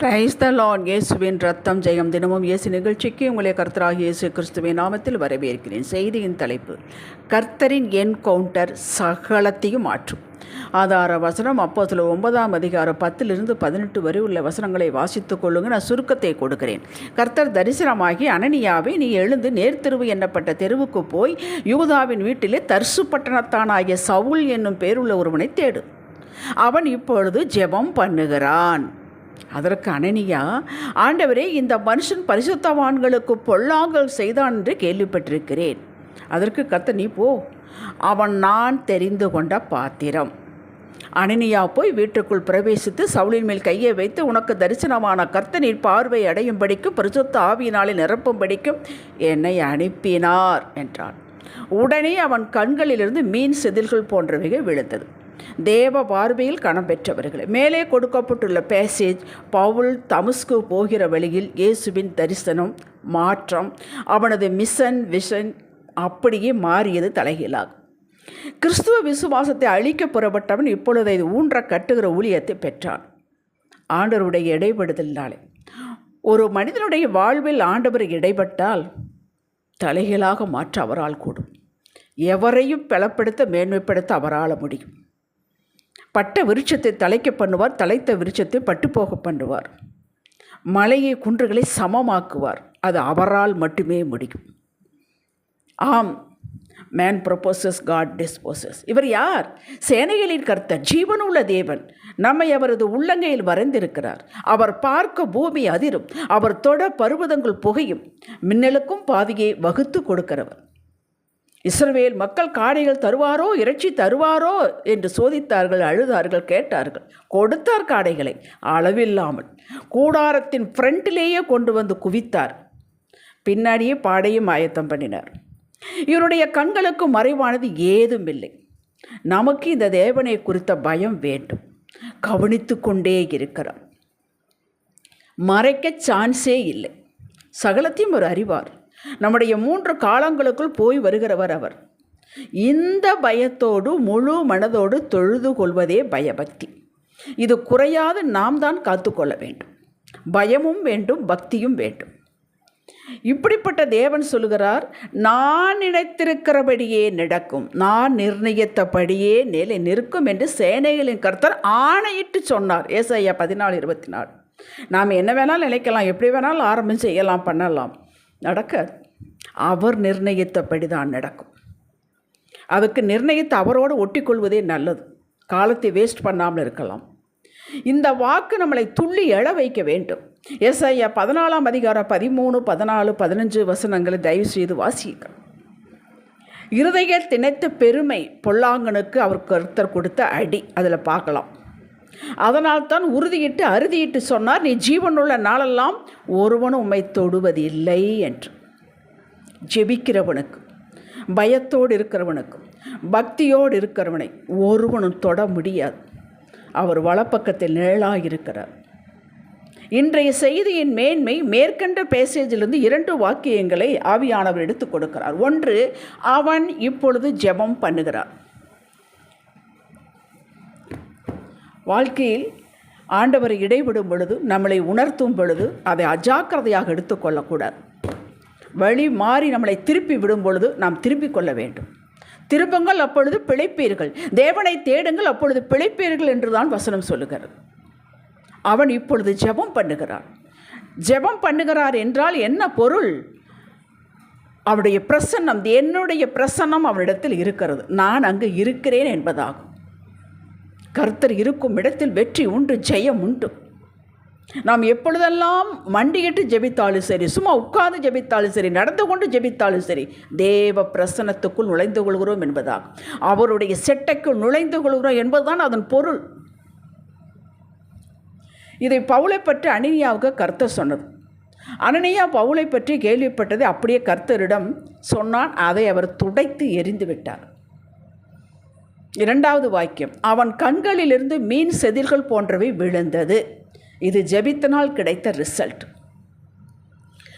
Praise the Lord இயேசுவின் ரத்தம் ஜெயம் தினமும் இயேசு நிகழ்ச்சிக்கு உங்களை கர்த்தராக இயேசு கிறிஸ்துவின் நாமத்தில் வரவேற்கிறேன். செய்தியின் தலைப்பு கர்த்தரின் என்கவுண்டர் சகலத்தையும் மாற்றும். ஆதார வசனம் அப்போ சில ஒன்பதாம் அதிகாரம் பத்திலிருந்து பதினெட்டு வரை உள்ள வசனங்களை வாசித்துக் கொள்ளுங்க நான் சுருக்கத்தை கொடுக்கிறேன். கர்த்தர் தரிசனமாகி அனனியாவை நீ எழுந்து நேர்த்தெருவு எண்ணப்பட்ட தெருவுக்கு போய் யூதாவின் வீட்டிலே தர்சு பட்டணத்தானாகிய சவுல் என்னும் பேருள்ள ஒருவனை தேடு. அவன் இப்பொழுது ஜெபம் பண்ணுகிறான். அதற்கு அனனியா ஆண்டவரே இந்த மனுஷன் பரிசுத்தவான்களுக்கு பொல்லாங்கல் செய்தான் என்று கேள்விப்பட்டிருக்கிறேன். அதற்கு கத்த நீ போ. அவன் நான் தெரிந்து கொண்ட பாத்திரம். அனனியா போய் வீட்டுக்குள் பிரவேசித்து சவுளின் மேல் கையை வைத்து உனக்கு தரிசனமான கர்த்தனின் பார்வை அடையும்படிக்கும் பரிசுத்த ஆவியினாலே நிரப்பும்படிக்கும் என்னை அனுப்பினார் என்றான். உடனே அவன் கண்களிலிருந்து மீன் செதில்கள் போன்றவைகள் விழுந்தது. தேவ பார்வையில் கணம் பெற்றவர்கள். மேலே கொடுக்கப்பட்டுள்ள பேசேஜ் பவுல் தமுஸ்கு போகிற வழியில் இயேசுவின் தரிசனம் மாற்றம் அவனது மிஷன் விஷன் அப்படியே மாறியது தலைகீழாகும். கிறிஸ்துவ விசுவாசத்தை அழிக்க புறப்பட்டவன் இப்பொழுது இது ஊன்ற கட்டுகிற ஊழியத்தை பெற்றான். ஆண்டவருடைய இடைபடுதலினாலே ஒரு மனிதனுடைய வாழ்வில் ஆண்டவர் இடைப்பட்டால் தலைகீழாக மாற்ற அவரால் கூடும். எவரையும் பலப்படுத்த மேன்மைப்படுத்த அவரால் முடியும். பட்ட விருட்சத்தை தலைக்க பண்ணுவார் தலைத்த விருட்சத்தை பட்டுப்போக பண்ணுவார். மலையை குன்றுகளை சமமாக்குவார். அது அவரால் மட்டுமே முடியும். ஆம் மேன் ப்ரொப்போசஸ் காட் டிஸ்போசஸ் இவர் யார்? சேனைகளின் கர்த்தர் ஜீவனுள்ள தேவன். நம்மை அவரது உள்ளங்கையில் வரைந்திருக்கிறார். அவர் பார்க்க பூமி அதிரும். அவர் தொட பருவதங்கள் புகையும். மின்னலுக்கும் பாதியை வகுத்து கொடுக்கிறவர். இஸ்ரவேல் மக்கள் காடைகள் தருவாரோ இறைச்சி தருவாரோ என்று சோதித்தார்கள் அழுதார்கள் கேட்டார்கள். கொடுத்தார் காடைகளை அளவில்லாமல். கூடாரத்தின் ஃப்ரண்ட்டிலேயே கொண்டு வந்து குவித்தார். பின்னாடியே பாடையும் ஆயத்தம் பண்ணினார். இவருடைய கண்களுக்கு மறைவானது ஏதும் இல்லை நமக்கு இந்த தேவனை குறித்த பயம் வேண்டும். கவனித்து கொண்டே இருக்கிறார். மறைக்க சான்ஸே இல்லை. சகலத்தையும் ஒரு அறிவார். நம்முடைய மூன்று காலங்களுக்குள் போய் வருகிறவர் அவர். இந்த பயத்தோடு முழு மனதோடு தொழுது கொள்வதே பயபக்தி. இது குறையாது நாம் தான் காத்துக்கொள்ள வேண்டும். பயமும் வேண்டும் பக்தியும் வேண்டும். இப்படிப்பட்ட தேவன் சொல்லுகிறார் நான் நினைத்திருக்கிறபடியே நடக்கும். நான் நிர்ணயித்தபடியே நிலை நிற்கும் என்று சேனைகளின் கர்த்தர் ஆணையிட்டு சொன்னார். ஏசையா பதினாலு இருபத்தி நாலு. நாம் என்ன வேணாலும் நினைக்கலாம் எப்படி வேணாலும் ஆரம்பம் செய்யலாம் பண்ணலாம். நடக்காது. அவர் நிர்ணயித்தபடி தான் நடக்கும். அதுக்கு நிர்ணயித்து அவரோடு ஒட்டிக்கொள்வதே நல்லது. காலத்தை வேஸ்ட் பண்ணாமல் இருக்கலாம். இந்த வாக்கு நம்மளை துள்ளி எழ வைக்க வேண்டும். எஸ் ஐயா பதினாலாம் அதிகாரம் பதிமூணு பதினாலு பதினஞ்சு வசனங்களை தயவு செய்து வாசிக்க இருதய திணைத்த பெருமை பொல்லாங்கனுக்கு அவர் கருத்தர் கொடுத்த அடி. அதில் பார்க்கலாம். அதனால் தான் உறுதியிட்டு அறுதியிட்டு சொன்னார் நீ ஜீவனுள்ள நாளெல்லாம் ஒருவனும் உம்மை தொடுவதில்லை என்று. ஜெபிக்கிறவனுக்கு பயத்தோடு இருக்கிறவனுக்கும் பக்தியோடு இருக்கிறவனை ஒருவனும் தொட முடியாது. அவர் வலப்பக்கத்தில் நிழலாக இருக்கிறார். இன்றைய செய்தியின் மேன்மை மேற்கண்ட பேசேஜிலிருந்து இரண்டு வாக்கியங்களை ஆவியானவர் எடுத்து கொடுக்கிறார். ஒன்று அவன் இப்பொழுது ஜெபம் பண்ணுகிறார் வாழ்க்கையில் ஆண்டவர் இடைவிடும் பொழுது நம்மளை உணர்த்தும் பொழுது அதை அஜாக்கிரதையாக எடுத்துக்கொள்ளக்கூடாது வழி மாறி நம்மளை திருப்பி விடும் பொழுது நாம் திருப்பிக் கொள்ள வேண்டும். திருப்பங்கள் அப்பொழுது பிழைப்பீர்கள். தேவனை தேடுங்கள் அப்பொழுது பிழைப்பீர்கள் என்று தான் வசனம் சொல்லுகிறது. அவன் இப்பொழுது ஜெபம் பண்ணுகிறான். ஜெபம் பண்ணுகிறார் என்றால் என்ன பொருள்? அவருடைய பிரசன்னம் என்னுடைய பிரசன்னம் அவனிடத்தில் இருக்கிறது. நான் அங்கு இருக்கிறேன் என்பதாகும். கர்த்தர் இருக்கும் இடத்தில் வெற்றி உண்டு ஜெயம் உண்டு. நாம் எப்பொழுதெல்லாம் மண்டியிட்டு ஜெபித்தாலும் சரி சும்மா உட்கார்ந்து ஜெபித்தாலும் சரி நடந்து கொண்டு ஜெபித்தாலும் சரி தேவ பிரசனத்துக்குள் நுழைந்து கொள்கிறோம் என்பதாகும் அவருடைய செட்டைக்குள் நுழைந்து கொள்கிறோம் என்பதுதான் அதன் பொருள். இதை பவுளை பற்றி அனினியாவுக்கு கர்த்தர் சொன்னது அனனியா பவுலை பற்றி கேள்விப்பட்டதை அப்படியே கர்த்தரிடம் சொன்னான் அதை அவர் துடைத்து எரிந்து விட்டார். இரண்டாவது வாக்கியம் அவன் கண்களிலிருந்து மீன் செதில்கள் போன்றவை விழுந்தது. இது ஜெபித்தனால் கிடைத்த ரிசல்ட்.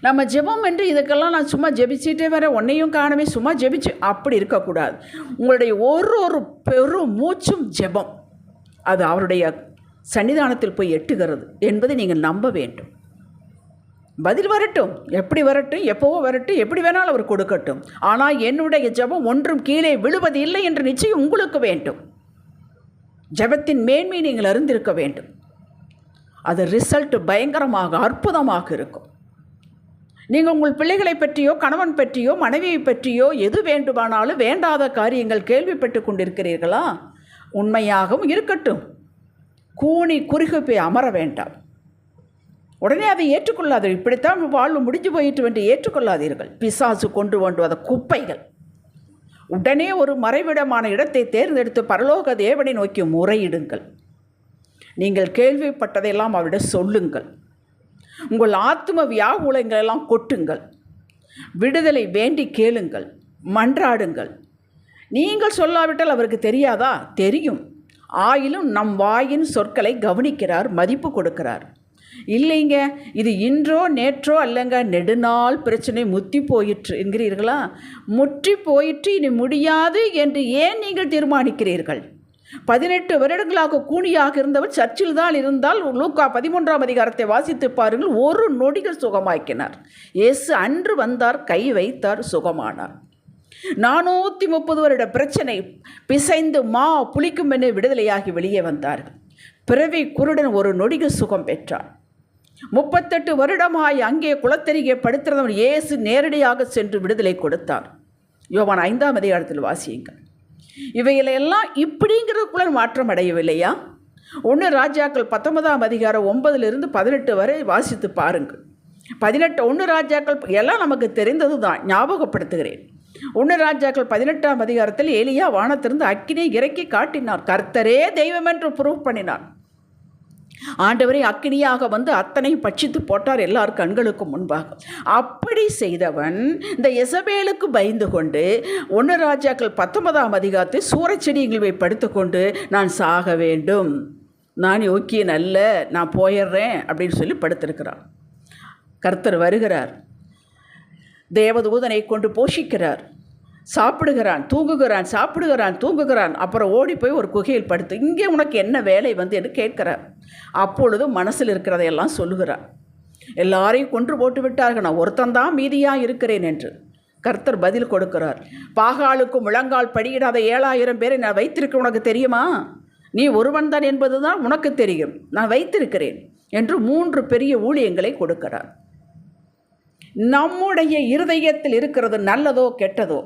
நம்ம ஜெபம் என்று இதுக்கெல்லாம் நான் சும்மா ஜெபிச்சிட்டே வர உன்னையும் காணவே சும்மா ஜெபிச்சு அப்படி இருக்கக்கூடாது. உங்களுடைய ஒரு ஒரு பெரும் மூச்சும் ஜெபம். அது அவருடைய சன்னிதானத்தில் போய் எட்டுகிறது என்பதை நீங்கள் நம்ப வேண்டும். பதில் வரட்டும். எப்படி வரட்டும் எப்போவோ வரட்டும் எப்படி வேணாலும் அவர் கொடுக்கட்டும். ஆனால் என்னுடைய ஜெபம் ஒன்றும் கீழே விழுவது இல்லை என்ற நிச்சயம் உங்களுக்கு வேண்டும். ஜெபத்தின் மேன்மை நீங்கள் அறிந்திருக்க வேண்டும். அது ரிசல்ட் பயங்கரமாக அற்புதமாக இருக்கும். நீங்கள் உங்கள் பிள்ளைகளை பற்றியோ கணவன் பற்றியோ மனைவியை பற்றியோ எது வேண்டுமானாலும் வேண்டாத காரியங்கள் கேள்விப்பட்டு கொண்டிருக்கிறீர்களா? உண்மையாகவும் இருக்கட்டும். கூனி குறுகு போய் அமர வேண்டாம். உடனே அதை ஏற்றுக்கொள்ளாதீர்கள். இப்படித்தான் வாழ்வு முடிஞ்சு போயிட்டு என்று ஏற்றுக்கொள்ளாதீர்கள். பிசாசு கொண்டு வந்த குப்பைகள். உடனே ஒரு மறைவிடமான இடத்தை தேர்ந்தெடுத்து பரலோக தேவனை நோக்கி முறையிடுங்கள். நீங்கள் கேள்விப்பட்டதையெல்லாம் அவரிடம் சொல்லுங்கள். உங்கள் ஆத்ம வியாகுலங்களெல்லாம் கொட்டுங்கள். விடுதலை வேண்டி கேளுங்கள். மன்றாடுங்கள். நீங்கள் சொல்லாவிட்டால் அவருக்கு தெரியாதா? தெரியும். ஆயிலும் நம் வாயின் சொற்களை கவனிக்கிறார் மதிப்பு கொடுக்கிறார். இல்லைங்க இது இன்றோ நேற்றோ அல்லங்க நெடுநாள் பிரச்சனை முத்தி போயிற்று என்கிறீர்களா? முற்றி போயிற்று இனி முடியாது என்று ஏன் நீங்கள் தீர்மானிக்கிறீர்கள்? பதினெட்டு வருடங்களாக கூனியாக இருந்தவர் சர்ச்சில் தான் இருந்தால் லூக்கா பதிமூன்றாம் அதிகாரத்தை வாசித்து பாருங்கள் ஒரு நொடிகள் சுகமாக்கினார். இயேசு அன்று வந்தார் கை வைத்தார் சுகமானார். நானூற்றி முப்பது வருட பிரச்சனை பிசைந்து மா புளிக்கும் என விடுதலையாகி வெளியே வந்தார்கள். பிறவி குருடன் ஒரு நொடிகள் சுகம் பெற்றார். முப்பத்தெட்டு வருடமாய் அங்கே குளத்தருகே படுத்திருந்தவன் இயேசு நேரடியாக சென்று விடுதலை கொடுத்தார். யோவான் ஐந்தாம் அதிகாரத்தில் வாசியுங்கள். இவையிலெல்லாம் இப்படிங்கிறதுக்குள்ள மாற்றம் அடையவில்லையா? ஒன்று ராஜாக்கள் பத்தொன்பதாம் அதிகாரம் ஒன்பதிலிருந்து பதினெட்டு வரை வாசித்து பாருங்கள். பதினெட்டு ஒன்று ராஜாக்கள் எல்லாம் நமக்கு தெரிந்தது தான் ஞாபகப்படுத்துகிறேன். ஒன்று ராஜாக்கள் பதினெட்டாம் அதிகாரத்தில் எலியா வானத்திலிருந்து அக்கினை இறக்கி காட்டினார். கர்த்தரே தெய்வம் என்று ப்ரூவ் பண்ணினார். ஆண்டவரை அக்கினியாக வந்து அத்தனை பட்சித்து போட்டார் எல்லார் கண்களுக்கும் முன்பாக. அப்படி செய்தவன் இந்த எசபேலுக்கு பயந்து கொண்டு ஒன்று ராஜாக்கள் பத்தொன்பதாம் அதிகாரத்தை சூறச்செடியில் படுத்துக்கொண்டு நான் சாக வேண்டும். நான் யோக்கியன் அல்ல நான் போயிடுறேன் அப்படின்னு சொல்லி படுத்திருக்கிறான் கர்த்தர் வருகிறார். தேவதூதனை கொண்டு போஷிக்கிறார். சாப்பிடுகிறான் தூங்குகிறான் சாப்பிடுகிறான் தூங்குகிறான். அப்புறம் ஓடி போய் ஒரு குகையில் படுத்து இங்கே உனக்கு என்ன வேலை வந்து? என்று கேட்கிறார். அப்பொழுது மனசில் இருக்கிறதையெல்லாம் சொல்லுகிறார். எல்லாரையும் கொன்று போட்டு விட்டார்கள். நான் ஒருத்தந்தான் மீதியாக இருக்கிறேன் என்று கர்த்தர் பதில் கொடுக்கிறார். பாகாலுக்கும் முழங்கால் படியிடாத ஏழாயிரம் பேரை நான் வைத்திருக்க உனக்கு தெரியுமா? நீ ஒருவன் தான் என்பது தான் உனக்கு தெரியும். நான் வைத்திருக்கிறேன் என்று மூன்று பெரிய ஊழியங்களை கொடுக்கிறார். நம்முடைய இருதயத்தில் இருக்கிறது நல்லதோ கெட்டதோ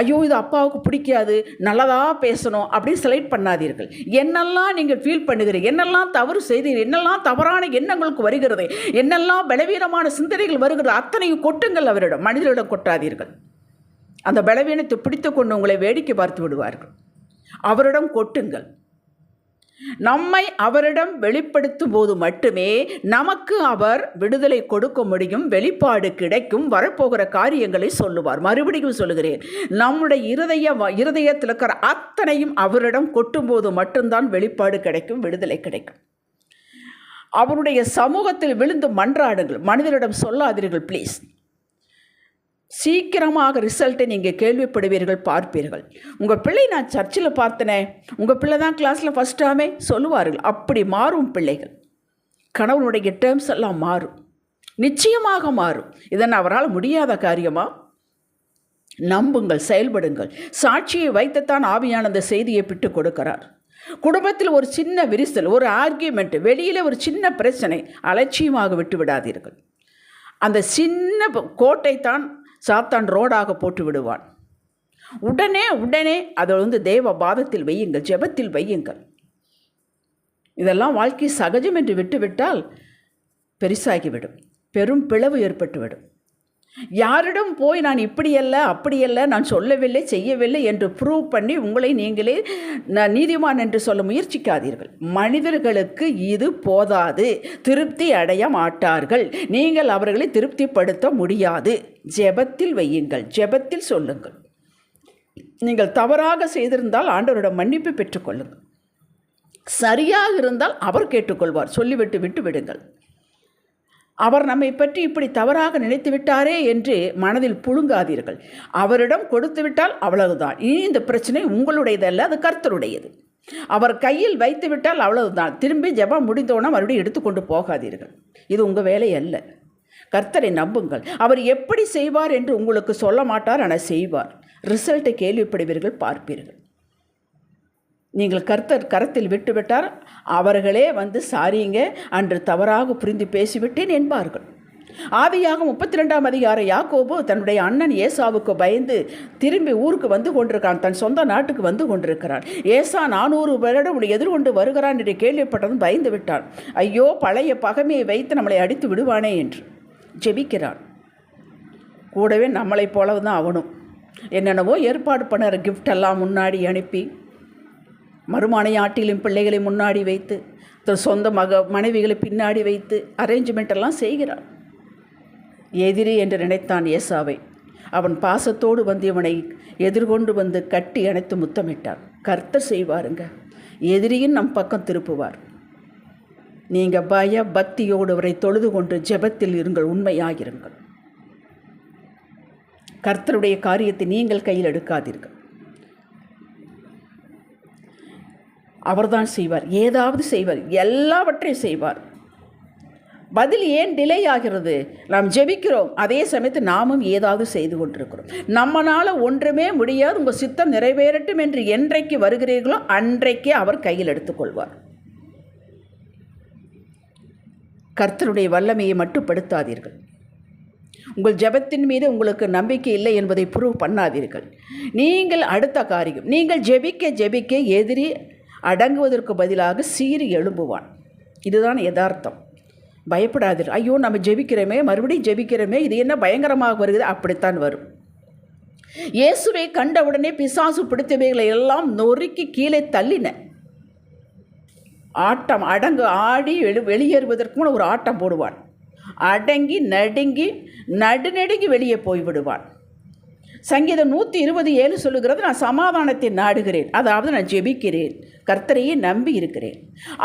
ஐயோ இது அப்பாவுக்கு பிடிக்காது நல்லதாக பேசணும் அப்படின்னு செலக்ட் பண்ணாதீர்கள். என்னெல்லாம் நீங்கள் ஃபீல் பண்ணுகிறீர்கள் என்னெல்லாம் தவறு செய்தீர்கள் என்னெல்லாம் தவறான எண்ணங்களுக்கு வருகிறது என்னெல்லாம் பலவீனமான சிந்தனைகள் வருகிறது அத்தனையும் கொட்டுங்கள் அவரிடம் மனிதரிடம் கொட்டாதீர்கள். அந்த பலவீனத்தை பிடித்து கொண்டு உங்களை வேடிக்கை பார்த்து விடுவார்கள். அவரிடம் கொட்டுங்கள். நம்மை அவரிடம் வெளிப்படுத்தும் போது மட்டுமே நமக்கு அவர் விடுதலை கொடுக்க முடியும் வெளிப்பாடு கிடைக்கும் வரப்போகிற காரியங்களை சொல்லுவார். மறுபடியும் சொல்லுகிறேன் நம்முடைய இருதய இருதயத்தில் இருக்கிற அத்தனையும் அவரிடம் கொட்டும்போது மட்டும்தான் வெளிப்பாடு கிடைக்கும் விடுதலை கிடைக்கும். அவருடைய சமூகத்தில் விழுந்து மன்றாடுங்கள். மனிதரிடம் சொல்லாதீர்கள் ப்ளீஸ் சீக்கிரமாக ரிசல்ட்டை நீங்கள் கேள்விப்படுவீர்கள் பார்ப்பீர்கள். உங்கள் பிள்ளை நான் சர்ச்சில் பார்த்தனே உங்கள் பிள்ளை தான் கிளாஸில் ஃபஸ்ட்டாமே சொல்லுவார்கள். அப்படி மாறும் பிள்ளைகள். கணவனுடைய டேர்ம்ஸ் எல்லாம் மாறும். நிச்சயமாக மாறும். இதன் அவரால் முடியாத காரியமா? நம்புங்கள் செயல்படுங்கள். சாட்சியை வைத்துத்தான் ஆவியான அந்த செய்தியை பிட்டு கொடுக்கிறார். குடும்பத்தில் ஒரு சின்ன விரிசல் ஒரு ஆர்கியூமெண்ட் வெளியில் ஒரு சின்ன பிரச்சனை அலட்சியமாக விட்டு விடாதீர்கள் அந்த சின்ன கோட்டை தான் சாத்தான் ரோடாக போட்டு விடுவான். உடனே உடனே அதை வந்து தேவ பாதத்தில் வையுங்கள் ஜெபத்தில் வையுங்கள். இதெல்லாம் வாழ்க்கை சகஜம் என்று விட்டுவிட்டால் பெருசாகிவிடும். பெரும் பிளவு ஏற்பட்டுவிடும். யாரிடம் போய் நான் இப்படியல்ல அப்படியல்ல நான் சொல்லவில்லை செய்யவில்லை என்று ப்ரூவ் பண்ணி உங்களை நீங்களே நான் நீதிமான் என்று சொல்ல முயற்சிக்காதீர்கள். மனிதர்களுக்கு இது போதாது. திருப்தி அடைய மாட்டார்கள். நீங்கள் அவர்களை திருப்திப்படுத்த முடியாது. ஜெபத்தில் வையுங்கள். ஜெபத்தில் சொல்லுங்கள். நீங்கள் தவறாக செய்திருந்தால் ஆண்டவரிடம் மன்னிப்பு பெற்றுக்கொள்ளுங்கள். சரியாக இருந்தால் அவர் கேட்டுக்கொள்வார். சொல்லிவிட்டு விட்டு விடுங்கள். அவர் நம்மை பற்றி இப்படி தவறாக நினைத்து விட்டாரே என்று மனதில் புழுங்காதீர்கள். அவரிடம் கொடுத்து விட்டால் அவ்வளவுதான். இனி இந்த பிரச்சனை உங்களுடையதல்ல அது கர்த்தருடையது. அவர் கையில் வைத்து விட்டால் அவ்வளவுதான். திரும்பி ஜெபம் முடிந்தோன்னா மறுபடியும் எடுத்துக்கொண்டு போகாதீர்கள். இது உங்கள் வேலை அல்ல. கர்த்தரை நம்புங்கள். அவர் எப்படி செய்வார் என்று உங்களுக்கு சொல்ல மாட்டார் ஆனால் செய்வார். ரிசல்ட்டை கேள்விப்படுவீர்கள் பார்ப்பீர்கள். நீங்கள் கர்த்தர் கரத்தில் விட்டுவிட்டார். அவர்களே வந்து சாரிங்க. அன்று தவறாக புரிந்து பேசிவிட்டேன் என்பார்கள். ஆவியாக முப்பத்தி ரெண்டாம் அதிகார யாக்கோபு தன்னுடைய அண்ணன் ஏசாவுக்கு பயந்து திரும்பி ஊருக்கு வந்து கொண்டிருக்கான் தன் சொந்த நாட்டுக்கு வந்து கொண்டிருக்கிறான். ஏசா நானூறு வருடம் உன்னை எதிர்கொண்டு வருகிறான் என்று கேள்விப்பட்டதும் பயந்து விட்டான். ஐயோ பழைய பகைமையை வைத்து நம்மளை அடித்து விடுவானே என்று ஜெபிக்கிறான். கூடவே நம்மளைப் போலவு தான் அவனும். என்னென்னவோ ஏற்பாடு பண்ணுற கிஃப்ட் எல்லாம் முன்னாடி அனுப்பி. மறுமனையாட்டிலும் பிள்ளைகளை முன்னாடி வைத்து தன் சொந்த மக மனைவிகளை பின்னாடி வைத்து அரேஞ்ச்மெண்ட் எல்லாம் செய்கிறான் எதிரி என்று நினைத்தான் ஏசாவை. அவன் பாசத்தோடு வந்து இவனை எதிர்கொண்டு வந்து கட்டி அணைத்து முத்தமிட்டான் கர்த்தர் செய்வாருங்க. எதிரியும் நம் பக்கம் திருப்புவார். நீங்கள் பய பக்தியோடு அவரை தொழுது கொண்டு ஜெபத்தில் இருங்கள் உண்மையாகிருங்கள் கர்த்தருடைய காரியத்தை நீங்கள் கையில் எடுக்காதீர்கள். அவர்தான் செய்வார். ஏதாவது செய்வார். எல்லாவற்றையும் செய்வார். பதில் ஏன் டிலே ஆகிறது? நாம் ஜெபிக்கிறோம். அதே சமயத்தில் நாமும் ஏதாவது செய்து கொண்டிருக்கிறோம். நம்மளால் ஒன்றுமே முடியாது. உங்கள் சித்தம் நிறைவேறட்டும் என்று என்றைக்கு வருகிறீர்களோ அன்றைக்கே அவர் கையில் எடுத்துக்கொள்வார். கர்த்தருடைய வல்லமையை மட்டுப்படுத்தாதீர்கள் உங்கள் ஜெபத்தின் மீது உங்களுக்கு நம்பிக்கை இல்லை என்பதை ப்ரூவ் பண்ணாதீர்கள். நீங்கள் அடுத்த காரியம். நீங்கள் ஜெபிக்க ஜெபிக்க எதிரி அடங்குவதற்கு பதிலாக சீறி எழும்புவான். இதுதான் யதார்த்தம். பயப்படாதீர்கள் ஐயோ நம்ம ஜெபிக்கிறோமே மறுபடியும் ஜெபிக்கிறோமே இது என்ன பயங்கரமாக வருகிறது அப்படித்தான் வரும். இயேசுவை கண்டவுடனே பிசாசு பிடித்தவைகளை எல்லாம் நொறுக்கி கீழே தள்ளின. ஆட்டம் அடங்கு ஆடி வெளி வெளியேறுவதற்கு முன் ஒரு ஆட்டம் போடுவான். அடங்கி நடுங்கி நடுநடுங்கி வெளியே போய்விடுவான். சங்கீதம் நூற்றி இருபது ஏழு சொல்லுகிறது நான் சமாதானத்தை நாடுகிறேன் அதாவது நான் ஜெபிக்கிறேன் கர்த்தரையே நம்பி இருக்கிறேன்.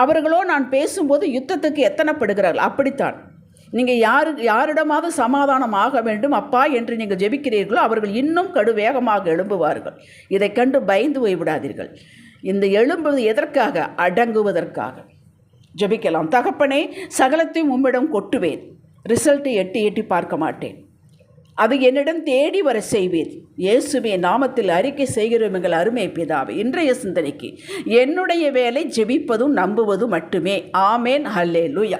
அவர்களோ நான் பேசும்போது யுத்தத்துக்கு எத்தனைப்படுகிறார்கள்? அப்படித்தான். நீங்கள் யாரு யாரிடமாவது சமாதானம் ஆக வேண்டும் அப்பா என்று நீங்கள் ஜெபிக்கிறீர்களோ? அவர்கள் இன்னும் கடு வேகமாக எழும்புவார்கள். இதை கண்டு பயந்து போய்விடாதீர்கள் இந்த எழும்புவது எதற்காக? அடங்குவதற்காக. ஜெபிக்கலாம். தகப்பனே சகலத்தையும் உம்மிடம் கொட்டுவேன். ரிசல்ட்டை எட்டி எட்டி பார்க்க மாட்டேன். அது என்னிடம் தேடி வர செய்வீர். இயேசுவே நாமத்தில் அறிக்கை செய்கிறோம் எங்கள் அருமை பிதாவை. இன்றைய சிந்தனைக்கு என்னுடைய வேலை ஜெபிப்பதும் நம்புவதும் மட்டுமே. ஆமேன். ஹல்லே லூயா